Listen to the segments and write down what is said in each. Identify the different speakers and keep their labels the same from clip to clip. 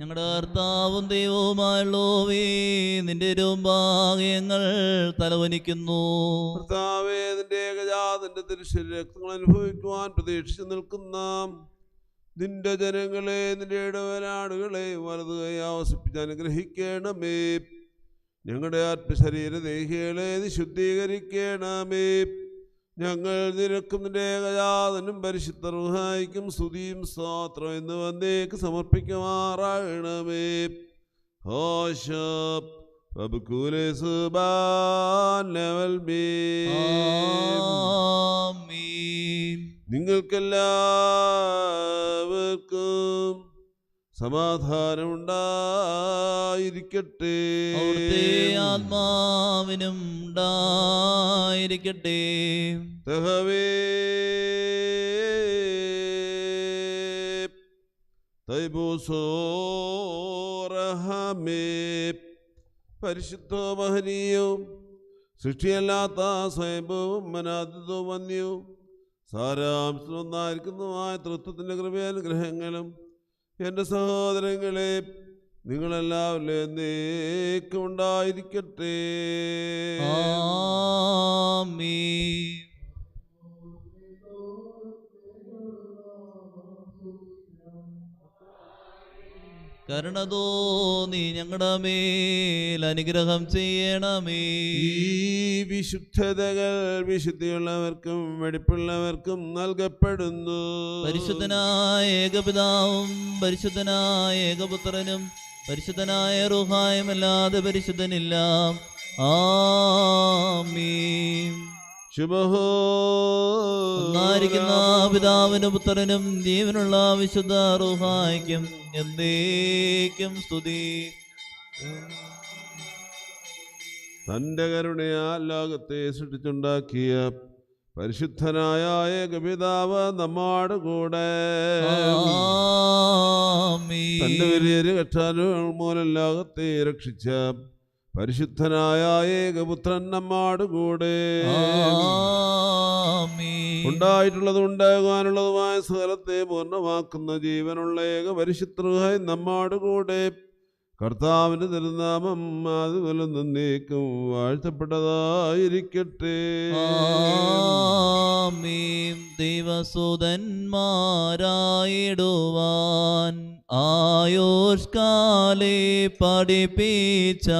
Speaker 1: ഞങ്ങളുടെ കർത്താവും ദൈവവുമായുള്ളോവേ നിന്റെ രൂപാകയങ്ങൾ തലവനിക്കുന്നു.
Speaker 2: കർത്താവേ നിന്റെ ഏകജാതന്റെ തിരുശരീര രക്തങ്ങൾ അനുഭവിക്കുവാൻ പ്രതീക്ഷിച്ചു നിൽക്കുന്ന നിന്റെ ജനങ്ങളെ നിന്റെ ഇടവനാടുകളെ വലതുകൈ ആവസിപ്പിച്ച് അനുഗ്രഹിക്കണമേ. ഞങ്ങളുടെ ആത്മശരീര ദേഹികളെ നീ ഞങ്ങൾ നിനക്കും നിന്റെ ഏകജാതനും പരിശുദ്ധ റുഹായിക്കും സ്തുതിയും സ്വാത്രം എന്ന് വന്നേക്ക് സമർപ്പിക്കുമാറാകണമേ. ഹോഷപ്പ് വബുക്കൂലെ സുബാൻ ലെവൽ ബി.
Speaker 1: ആമീൻ.
Speaker 2: നിങ്ങൾക്കെല്ലാവർക്കും സമാധാനം ഉണ്ടായിരിക്കട്ടെ
Speaker 1: ആത്മാവിനും ഉണ്ടായിരിക്കട്ടെ.
Speaker 2: തഹവേ. തൈബൂസോറഹമേ പരിശുദ്ധോ മഹനീയോ സൃഷ്ടിയല്ലാത്ത സ്വയംഭവും മനാദിത്വവും വന്യവും സാരാംശമൊന്നായിരിക്കുന്നതുമായ തൃത്വത്തിന്റെ കൃപയാനുഗ്രഹങ്ങളും എന്റെ സഹോദരങ്ങളെ നിങ്ങളെല്ലാവരും എന്നേക്കും
Speaker 1: ആമീൻ. കരുണ നീ ഞങ്ങളുടെ മേൽ അനുഗ്രഹം ചെയ്യണമേ.
Speaker 2: ഈ വിശുദ്ധതകൾ വിശുദ്ധിയുള്ളവർക്കും വെടിപ്പുള്ളവർക്കും നൽകപ്പെടുന്നു.
Speaker 1: പരിശുദ്ധനായ ഏകപിതാവും പരിശുദ്ധനായ ഏകപുത്രനും പരിശുദ്ധനായ റുഹായും അല്ലാതെ പരിശുദ്ധനില്ല.
Speaker 2: ശുഭഹോ
Speaker 1: ഒന്നായിരിക്കുന്ന പിതാവിനും പുത്രനും ജീവനുള്ള വിശുദ്ധ റുഹായിക്കും എന്നേക്കും സ്തുതി.
Speaker 2: തന്റെ കരുണയാൽ ലോകത്തെ സൃഷ്ടിച്ചുണ്ടാക്കിയ പരിശുദ്ധനായ ഏകപിതാവ് നമ്മോട് കൂടെ. തന്റെ വലിയൊരു കക്ഷാനുമൂലം ലോകത്തെ രക്ഷിച്ച പരിശുദ്ധനായ ഏകപുത്രൻ നമ്മോട് കൂടെ ഉണ്ടായിട്ടുള്ളതും ഉണ്ടാകാനുള്ളതുമായ സ്ഥലത്തെ പൂർണമാക്കുന്ന ജീവനുള്ള ഏക പരിശുദ്ധായി നമ്മോട് കൂടെ കർത്താവിന്റെ തിരുനാമം അതുപോലെ നിന്നേക്കും വാഴ്ത്തപ്പെട്ടതായിരിക്കട്ടെ.
Speaker 1: ദൈവസുതന്മാരായിടുവാൻ ആയുഷ്കാലെ പഠിപ്പിച്ച.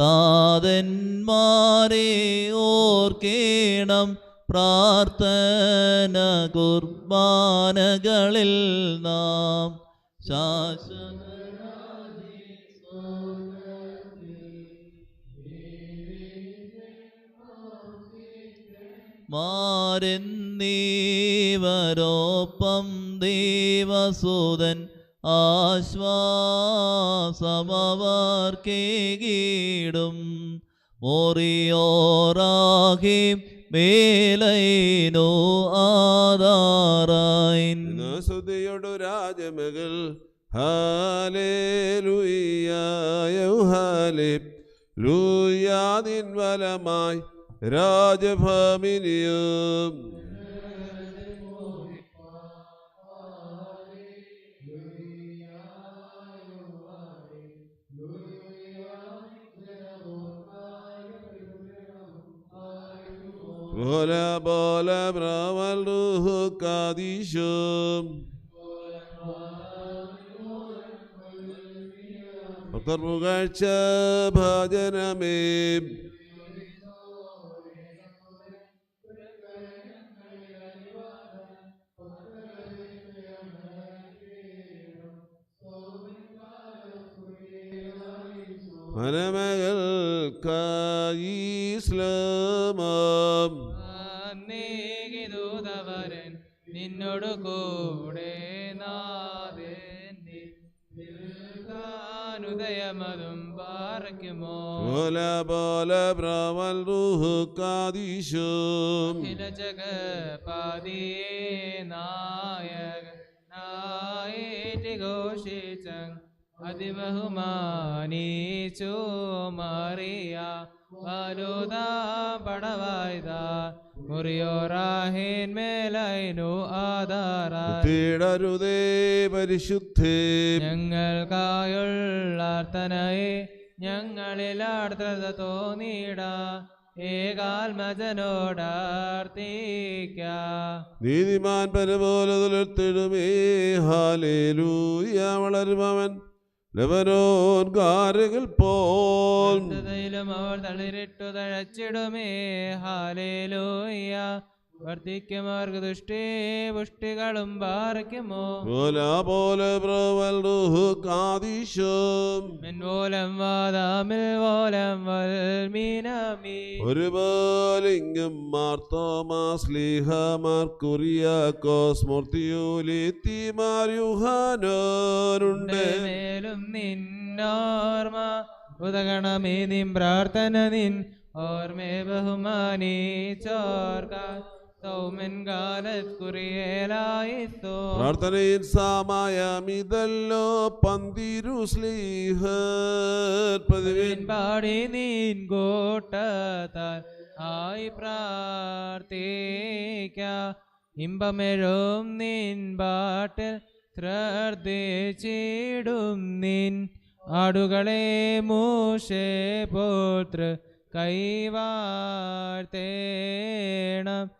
Speaker 1: താതന്മാരെ ഓർക്കേണം പ്രാർത്ഥന കുർബാനകളിൽ നാം. ശാശ്വത മാരെന്നീവരോപ്പം ദേവസൂതൻ ആശ്വാസമവർക്കേകീടും. മോറിയോറാഹി മേലൈനോ ആധാറായിൻ
Speaker 2: സുതയോടു രാജമകൾ. ഹാലേ ലൂയാതിൻ വലമായി രാജഭാമിനിയും ബോല ബോല ബ്രാവൽ റൂഹു കാദീശും പുകഴ്ച ഭജനമേ കായിസ്ലാമം
Speaker 3: ദൂതവരൻ നിന്നോട് കൂടെ നാഥന്റെ ഉദയമതും പാറയ്ക്കുമോ
Speaker 2: ബോല ബോല ബ്രാവൽ റൂഹു കാദീശും
Speaker 3: ജഗപാതിയെ നായക നായേറ്റ് ഘോഷിച്ച അതിബഹുമാനീച്ചു മാറിയ വലുതാ പടവായ്ത മുറിയോറാഹിൻ മേലൈനു ആധാര
Speaker 2: തീടരുതേ പരിശുദ്ധേ.
Speaker 3: ഞങ്ങൾക്കായുള്ളാർത്ഥനയെ ഞങ്ങളിൽ ആർദ്രത തോന്നിട ഏകാത്മജനോടാർത്തിക്ക
Speaker 2: നീതിമാൻ പരപോലെ തുലർത്തിടുമേ ഹാലേലൂയ വളരുമവൻ. പോലും പോൽ ും.
Speaker 3: അവർ തളിരിട്ടു തഴച്ചിടുമേ. ഹാലേലൂയ വർദ്ധിക്കും അവർക്ക് ദുഷ്ടി പുഷ്ടികളും പാറയ്ക്കുമോ
Speaker 2: പോലെ പോലെ പ്രവൽ കാദീശം.
Speaker 3: മിൻവോലം വാദാമിൽ വോലം വൽമീനാമി
Speaker 2: ഒരു പോലിംഗം മാർത്തോമാസ്ലിഹമാർ കുറിയാക്കോസ് മൂർത്തിയൂലിത്തിമാർ യുഹാനോരുണ്ട്
Speaker 3: മേലും നിന്നോർമ ഉദകണമേ നിൻ പ്രാർത്ഥന നിൻ ഓർമ്മേ ബഹുമാനീ ചോർക്ക.
Speaker 2: പ്രാർത്ഥനയിൽ സാമായമിതല്ലോ പന്തിരു സ്ലീഹർ
Speaker 3: പാടി നീൻ കോട്ടത്താൽ ആയി പ്രാർത്ഥിക്ക. ഇമ്പമെഴും നിൻ പാട്ടിൽ ശ്രദ്ധിച്ചിടും നിൻ. ആടുകളെ മൂഷേ പോത്ര കൈവാഴ്ത്തേണം.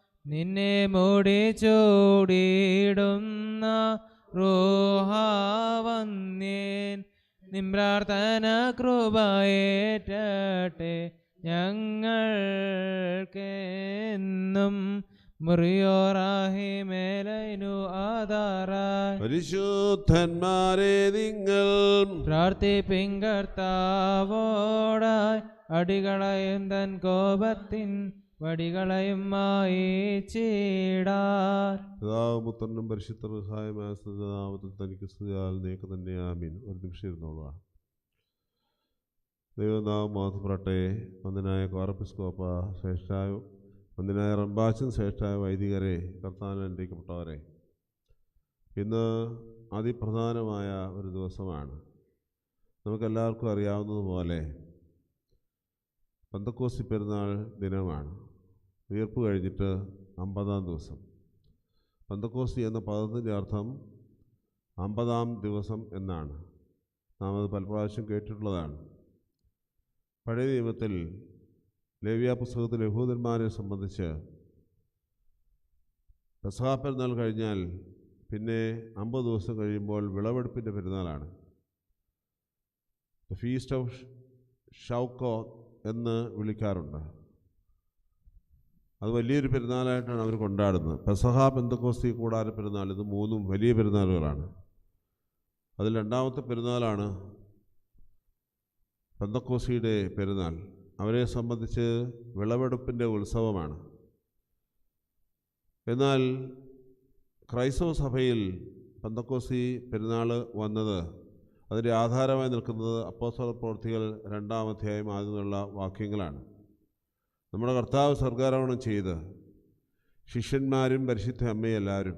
Speaker 3: നിന്നെ മുടി ചൂടിയിടുന്ന റോഹാവന്യേൻ നിമ്പ്രാർത്ഥന കൃപയേറ്റട്ടെ ഞങ്ങൾക്കെന്നും. മുറിയോറാഹി മേലൈനു ആധാരായി
Speaker 2: പരിശുദ്ധന്മാരെ നിങ്ങൾ
Speaker 3: പ്രാർത്ഥിപ്പിൻ കർത്താവോടായി. അടികളയും തൻ കോപത്തിൻ വടികളയും മായി
Speaker 2: പിതാവ് പുത്രനും പരിശുദ്ധ സഹായമായ നാമത്തിൽ തനിക്ക് സ്തുതിയാൽ നീക്ക് തന്നെ. ആമീൻ. ഒരു നിമിഷം ഇരുന്നോളുക ദൈവനാമം മാധപ്പെടട്ടെ വന്ദനായ കോറപ്പിസ്കോപ്പ ശ്രേഷ്ഠായ വന്ദനായ റംബാച്ചൻ ശ്രേഷ്ഠായ വൈദികരെ കർത്താൻ അനുഗ്രഹിക്കപ്പെട്ടവരെ ഇന്ന് അതിപ്രധാനമായ ഒരു ദിവസമാണ്. നമുക്കെല്ലാവർക്കും അറിയാവുന്നതുപോലെ പന്തക്കോസി പെരുന്നാൾ ദിനമാണ്. ഉയർപ്പ് കഴിഞ്ഞിട്ട് അമ്പതാം ദിവസം. പന്തക്കോസ് എന്ന പദത്തിന്റെ അർത്ഥം അമ്പതാം ദിവസം എന്നാണ്. നാം അത് പല പ്രാവശ്യം കേട്ടിട്ടുള്ളതാണ്. പഴയ നിയമത്തിൽ ലേവ്യ പുസ്തകത്തിൽ യഹൂദന്മാരെ സംബന്ധിച്ച് പെസഹാ പെരുന്നാൾ കഴിഞ്ഞാൽ പിന്നെ അമ്പത് ദിവസം കഴിയുമ്പോൾ വിളവെടുപ്പിന്റെ പെരുന്നാളാണ്. ഫീസ്റ്റ് ഓഫ് ഷൗക്കോ എന്ന് വിളിക്കാറുണ്ട്. അത് വലിയൊരു പെരുന്നാളായിട്ടാണ് അവർ കൊണ്ടാടുന്നത്. പെസഹ പെന്തക്കോസ്തി കൂടാര പെരുന്നാൾ ഇത് മൂന്നും വലിയ പെരുന്നാളുകളാണ്. അതിൽ രണ്ടാമത്തെ പെരുന്നാളാണ് പെന്തക്കോസിയുടെ പെരുന്നാൾ. അവരെ സംബന്ധിച്ച് വിളവെടുപ്പിന്റെ ഉത്സവമാണ്. എന്നാൽ ക്രൈസ്തവ സഭയിൽ പെന്തക്കോസി പെരുന്നാൾ വന്നത് അതിന്റെ ആധാരമായി നിൽക്കുന്നത് അപ്പോസ്തല പ്രവർത്തികൾ രണ്ടാം അധ്യായം ആദ്യമുള്ള വാക്യങ്ങളാണ്. നമ്മുടെ കർത്താവ് സ്വർഗാരോഹണം ചെയ്ത് ശിഷ്യന്മാരും പരിശുദ്ധ അമ്മയും എല്ലാവരും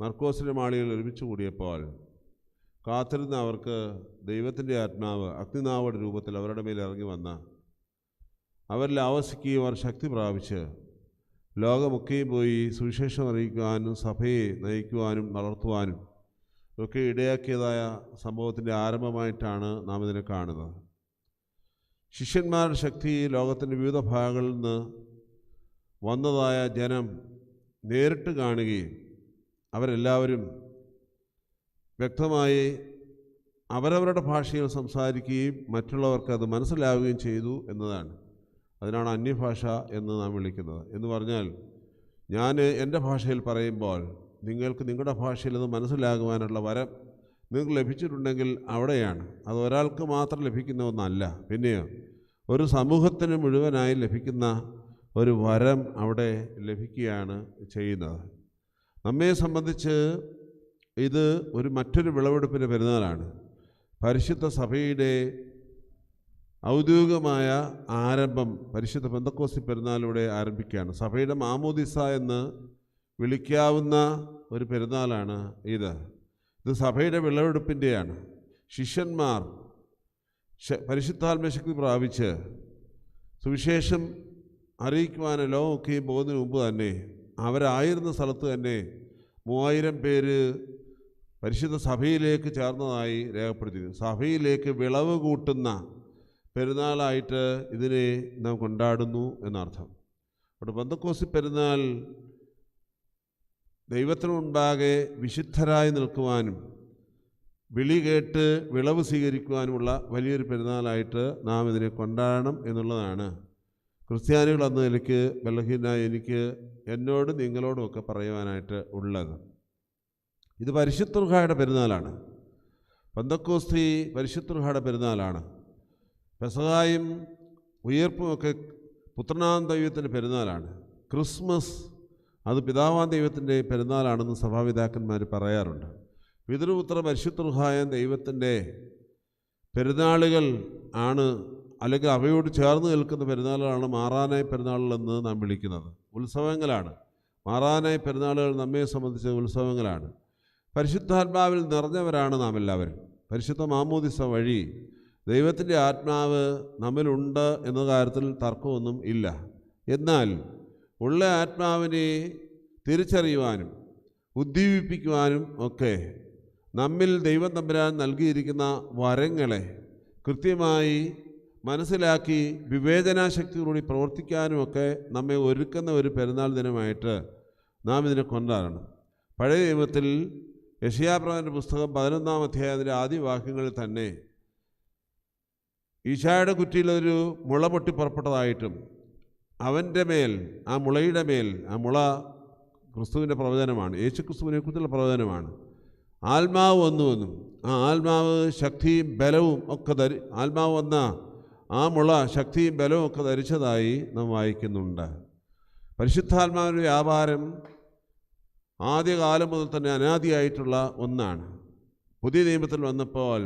Speaker 2: മർക്കോസിന്റെ മാളികൾ ഒരുമിച്ച് കൂടിയപ്പോൾ കാത്തിരുന്ന അവർക്ക് ദൈവത്തിന്റെ ആത്മാവ് അഗ്നിനാവയുടെ രൂപത്തിൽ അവരുടെ മേൽ ഇറങ്ങി വന്ന അവരിൽ ആവസിക്കുകയും അവർ ശക്തി പ്രാപിച്ച് ലോകമൊക്കെയും പോയി സുവിശേഷം അറിയിക്കുവാനും സഭയെ നയിക്കുവാനും വളർത്തുവാനും ഒക്കെ ഇടയാക്കിയതായ സംഭവത്തിന്റെ ആരംഭമായിട്ടാണ് നാം ഇതിനെ കാണുന്നത്. ശിഷ്യന്മാരുടെ ശക്തി ലോകത്തിന്റെ വിവിധ ഭാഗങ്ങളിൽ നിന്ന് വന്നതായ ജനം നേരിട്ട് കാണുകയും അവരെല്ലാവരും വ്യക്തമായി അവരവരുടെ ഭാഷയിൽ സംസാരിക്കുകയും മറ്റുള്ളവർക്ക് അത് മനസ്സിലാവുകയും ചെയ്തു എന്നതാണ്. അതിനാണ് അന്യഭാഷ എന്ന് നാം വിളിക്കുന്നത്. എന്ന് പറഞ്ഞാൽ ഞാൻ എന്റെ ഭാഷയിൽ പറയുമ്പോൾ നിങ്ങൾക്ക് നിങ്ങളുടെ ഭാഷയിൽ അത് മനസ്സിലാകുവാനുള്ള വരം നിങ്ങൾക്ക് ലഭിച്ചിട്ടുണ്ടെങ്കിൽ അവിടെയാണ്. അത് ഒരാൾക്ക് മാത്രം ലഭിക്കുന്ന ഒന്നല്ല. പിന്നെയോ ഒരു സമൂഹത്തിന് മുഴുവനായി ലഭിക്കുന്ന ഒരു വരം അവിടെ ലഭിക്കുകയാണ് ചെയ്യുന്നത്. നമ്മെ സംബന്ധിച്ച് ഇത് ഒരു മറ്റൊരു വിളവെടുപ്പിന്റെ പെരുന്നാളാണ്. പരിശുദ്ധ സഭയുടെ ഔദ്യോഗികമായ ആരംഭം പരിശുദ്ധ പെന്തക്കോസി പെരുന്നാളിലൂടെ ആരംഭിക്കുകയാണ്. സഭയുടെ മാമോദിസ എന്ന് വിളിക്കാവുന്ന ഒരു പെരുന്നാളാണ് ഇത്. ഇത് സഭയുടെ വിളവെടുപ്പിന്റെയാണ്. ശിഷ്യന്മാർ പരിശുദ്ധാത്മശക്തി പ്രാപിച്ച് സുവിശേഷം അറിയിക്കുവാനല്ലോ ലോകമൊക്കെയും പോകുന്നതിന് മുമ്പ് തന്നെ അവരായിരുന്ന സ്ഥലത്ത് തന്നെ മൂവായിരം പേര് പരിശുദ്ധ സഭയിലേക്ക് ചേർന്നതായി രേഖപ്പെടുത്തിയിരുന്നു സഭയിലേക്ക് വിളവ് കൂട്ടുന്ന പെരുന്നാളായിട്ട് ഇതിനെ നാം കൊണ്ടാടുന്നു എന്നർത്ഥം. അവിടെ ബന്ധക്കോസി പെരുന്നാൾ ദൈവത്തിനു മുൻപാകെ വിശുദ്ധരായി നിൽക്കുവാനും വിളി കേട്ട് വിളവ് സ്വീകരിക്കുവാനുമുള്ള വലിയൊരു പെരുന്നാളായിട്ട് നാം ഇതിനെ കൊണ്ടാടണം എന്നുള്ളതാണ്. ക്രിസ്ത്യാനികൾ എന്ന നിലയ്ക്ക് ബലഹീനായ എനിക്ക് എന്നോടും നിങ്ങളോടും ഒക്കെ പറയുവാനായിട്ട് ഉള്ളത്. ഇത് പരിശുദ്ധുഹായുടെ പെരുന്നാളാണ്. പന്തക്കോസ്തി പരിശുദ്ധുഹായുടെ പെരുന്നാളാണ്. പെസഹായും ഉയർപ്പുമൊക്കെ പുത്രനാം ദൈവത്തിന്റെ പെരുന്നാളാണ്. ക്രിസ്മസ് അത് പിതാവാ ദൈവത്തിന്റെ പെരുന്നാളാണെന്ന് സഭാപിതാക്കന്മാർ പറയാറുണ്ട്. പിതൃപുത്ര പരിശുദ്ധൃഹായ ദൈവത്തിന്റെ പെരുന്നാളുകൾ ആണ് അല്ലെങ്കിൽ അവയോട് ചേർന്ന് നിൽക്കുന്ന പെരുന്നാളുകളാണ് മാറാനായ പെരുന്നാളുകളെന്ന് നാം വിളിക്കുന്നത്. ഉത്സവങ്ങളാണ്. മാറാനായ പെരുന്നാളുകൾ നമ്മെ സംബന്ധിച്ച ഉത്സവങ്ങളാണ്. പരിശുദ്ധാത്മാവിൽ നിറഞ്ഞവരാണ് നാം എല്ലാവരും. പരിശുദ്ധ മാമോദിസ വഴി ദൈവത്തിന്റെ ആത്മാവ് നമ്മിലുണ്ട് എന്ന കാര്യത്തിൽ തർക്കമൊന്നും ഇല്ല. എന്നാൽ ഉള്ള ആത്മാവിനെ തിരിച്ചറിയുവാനും ഉദ്ദീപിപ്പിക്കുവാനും ഒക്കെ നമ്മിൽ ദൈവം തമ്പുരാൻ നൽകിയിരിക്കുന്ന വരങ്ങളെ കൃത്യമായി മനസ്സിലാക്കി വിവേചനാശക്തിയോടുകൂടി പ്രവർത്തിക്കാനുമൊക്കെ നമ്മെ ഒരുക്കുന്ന ഒരു പെരുന്നാൾ ദിനമായിട്ട് നാം ഇതിനെ കൊണ്ടാടണം. പഴയ നിയമത്തിൽ യഷിയാപ്രവന്റെ പുസ്തകം പതിനൊന്നാം അധ്യായത്തിന്റെ ആദ്യ വാക്യങ്ങളിൽ തന്നെ ഈശായുടെ കുറ്റിയിലൊരു മുള പൊട്ടി പുറപ്പെട്ടതായിട്ടും അവന്റെ മേൽ ആ മുളയുടെ മേൽ ആ മുള ക്രിസ്തുവിന്റെ പ്രവചനമാണ് യേശു ക്രിസ്തുവിനെ കുറിച്ചുള്ള പ്രവചനമാണ്. ആത്മാവ് വന്നു വന്നുവെന്നും ആ ആത്മാവ് ശക്തിയും ബലവും ഒക്കെ ധരി ആത്മാവ് വന്ന ആ മുള ശക്തിയും ബലവും ഒക്കെ ധരിച്ചതായി നാം വായിക്കുന്നുണ്ട്. പരിശുദ്ധാത്മാവിന്റെ വ്യാപാരം ആദ്യകാലം മുതൽ തന്നെ അനാദിയായിട്ടുള്ള ഒന്നാണ്. പുതിയ നിയമത്തിൽ വന്നപ്പോൾ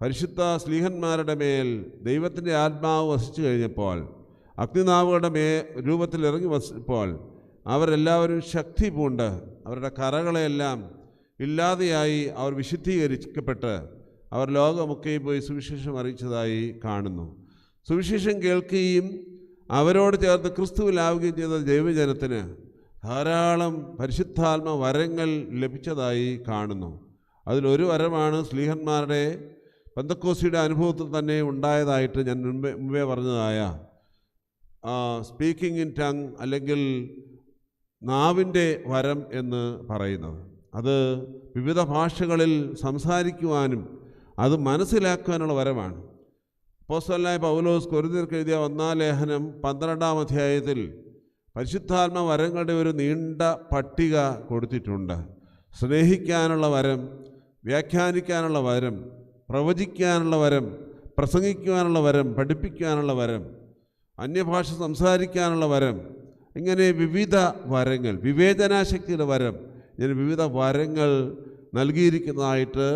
Speaker 2: പരിശുദ്ധ സ്ലീഹന്മാരുടെ മേൽ ദൈവത്തിന്റെ ആത്മാവ് വസിച്ചു കഴിഞ്ഞപ്പോൾ അഗ്നിനാവുകളുടെ മേ രൂപത്തിൽ ഇറങ്ങി വസിപ്പോൾ അവരെല്ലാവരും ശക്തി പൂണ്ട് അവരുടെ കറകളെല്ലാം ഇല്ലാതെയായി അവർ വിശുദ്ധീകരിക്കപ്പെട്ട് അവർ ലോകമൊക്കെയും പോയി സുവിശേഷം അറിയിച്ചതായി കാണുന്നു. സുവിശേഷം കേൾക്കുകയും അവരോട് ചേർന്ന് ക്രിസ്തുവിലാവുകയും ചെയ്ത ദൈവജനത്തിന് ധാരാളം പരിശുദ്ധാത്മ വരങ്ങൾ ലഭിച്ചതായി കാണുന്നു. അതിലൊരു വരമാണ് സ്ലീഹന്മാരുടെ പന്തക്കോസിയുടെ അനുഭവത്തിൽ തന്നെ ഉണ്ടായതായിട്ട് ഞാൻ മുമ്പേ മുമ്പേ പറഞ്ഞതായ സ്പീക്കിംഗ് ഇൻ ടങ് അല്ലെങ്കിൽ നാവിന്റെ വരം എന്ന് പറയുന്നത് അത് വിവിധ ഭാഷകളിൽ സംസാരിക്കുവാനും അത് മനസ്സിലാക്കുവാനുള്ള വരമാണ്. പോസ്റ്റലായ പൗലോസ് കൊരുതിർക്ക് എഴുതിയ ഒന്നാം ലേഖനം പന്ത്രണ്ടാം അധ്യായത്തിൽ പരിശുദ്ധാത്മ വരങ്ങളുടെ ഒരു നീണ്ട പട്ടിക കൊടുത്തിട്ടുണ്ട്. സ്നേഹിക്കാനുള്ള വരം വ്യാഖ്യാനിക്കാനുള്ള വരം പ്രവചിക്കാനുള്ള വരം പ്രസംഗിക്കുവാനുള്ള വരം പഠിപ്പിക്കാനുള്ള വരം അന്യഭാഷ സംസാരിക്കാനുള്ള വരം ഇങ്ങനെ വിവിധ വരങ്ങൾ വിവേചനാശക്തിയുടെ വരം ഇങ്ങനെ വിവിധ വരങ്ങൾ നൽകിയിരിക്കുന്നതായിട്ട്